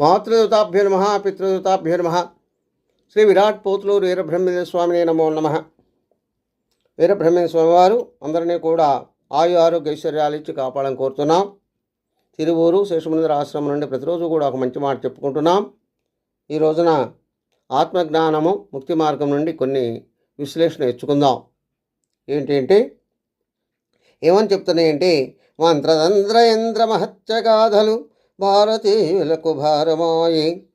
మాతృదేవతాభ్యో నమ నమ. శ్రీ విరాట్ పోతులూరు వీరబ్రహ్మేంద్ర స్వామిని నమో నమ. వీరబ్రహ్మేంద్ర స్వామివారు అందరినీ కూడా ఆయు ఆరోగ్య ఐశ్వర్యాలు ఇచ్చి కాపాడని కోరుతున్నాం. తిరువూరు శేషముందర ఆశ్రమం నుండి ప్రతిరోజు కూడా ఒక మంచి మాట చెప్పుకుంటున్నాం. ఈ రోజున ఆత్మజ్ఞానము ముక్తి మార్గం నుండి కొన్ని విశ్లేషణ ఇచ్చుకుందాం ఏంటంటే ఏమని చెప్తున్నాయంటే మంత్రతంత్రయంత్ర మహత్యగాథలు భారతీయులకు భారమాయి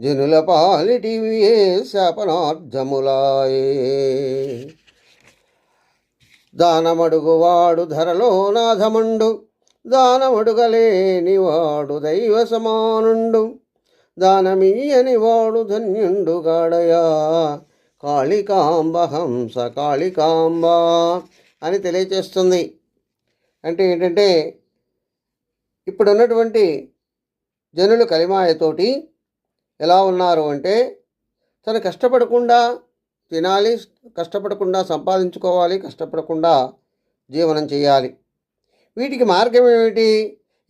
జనుల పాలిటివియే శాపనార్థములాయే. దానమడుగువాడు ధరలో నాథముండు దానమడుగలేనివాడు దైవ సమానుండు దానమీయని వాడు ధన్యుండు గాడయా. కాళికాంబ హంస కాళికాంబ అని తెలియచేస్తుంది. అంటే ఏంటంటే ఇప్పుడున్నటువంటి జనులు కలిమాయతోటి ఎలా ఉన్నారు అంటే తను కష్టపడకుండా తినాలి కష్టపడకుండా సంపాదించుకోవాలి కష్టపడకుండా జీవనం చేయాలి. వీటికి మార్గం ఏమిటి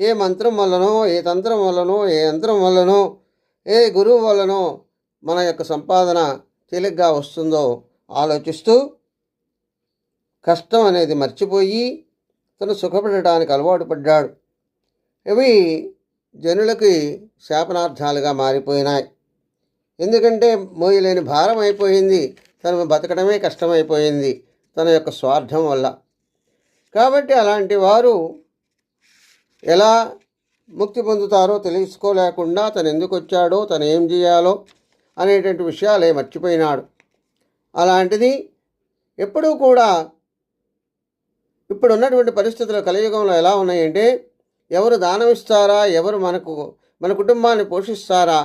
ఏ మంత్రం వల్లనో ఏ తంత్రం వల్లనో ఏ యంత్రం వల్లనో ఏ గురువు వల్లనో మన యొక్క సంపాదన తేలిగ్గా వస్తుందో ఆలోచిస్తూ కష్టం అనేది మర్చిపోయి తను సుఖపడటానికి అలవాటు పడ్డాడు. ఇవి జనులకి శాపనార్థాలుగా మారిపోయినాయి. ఎందుకంటే మోయలేని భారం అయిపోయింది. తను బతకడమే కష్టమైపోయింది తన యొక్క స్వార్థం వల్ల. కాబట్టి అలాంటి వారు ఎలా ముక్తి పొందుతారో తెలుసుకోలేకుండా తను ఎందుకు వచ్చాడో తను ఏం చేయాలో అనేటువంటి విషయాలే మర్చిపోయినాడు. అలాంటిది ఎప్పుడూ కూడా ఇప్పుడు ఉన్నటువంటి పరిస్థితులు కలియుగంలో ఎలా ఉన్నాయంటే ఎవరు దానం ఇస్తారా ఎవరు మనకు మన కుటుంబాన్ని పోషిస్తారా?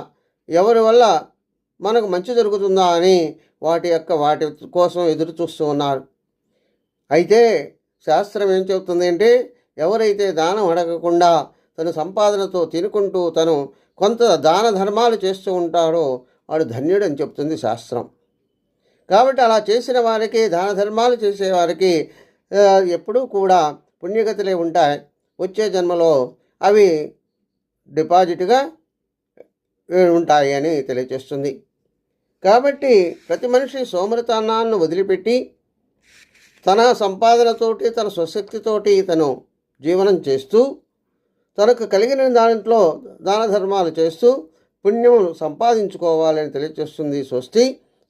ఎవరి వల్ల మనకు మంచి జరుగుతుందా అని వాటి యొక్క వాటి కోసం ఎదురు చూస్తూ ఉన్నారు. అయితే శాస్త్రం ఏం చెబుతుంది అంటే ఎవరైతే దానం అడగకుండా తన సంపాదనతో తినుకుంటూ తను కొంత దాన ధర్మాలు చేస్తూ ఉంటాడో వాడు ధన్యుడని చెప్తుంది శాస్త్రం. కాబట్టి అలా చేసిన వారికి దాన ధర్మాలు చేసేవారికి ఎప్పుడూ కూడా పుణ్యగతులే ఉంటాయి. వచ్చే జన్మలో అవి డిపాజిట్గా ఉంటాయి అని తెలియచేస్తుంది. కాబట్టి ప్రతి మనిషి సోమరితనాన్ని వదిలిపెట్టి తన సంపాదనతోటి తన స్వశక్తితోటి తను జీవనం చేస్తూ తనకు కలిగిన దాంట్లో దాన ధర్మాలు చేస్తూ పుణ్యం సంపాదించుకోవాలని తెలియచేస్తుంది స్వస్తి.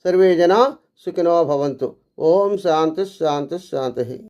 సర్వే జన సుఖినో భవంతు. ఓం శాంతి శాంతి శాంతి.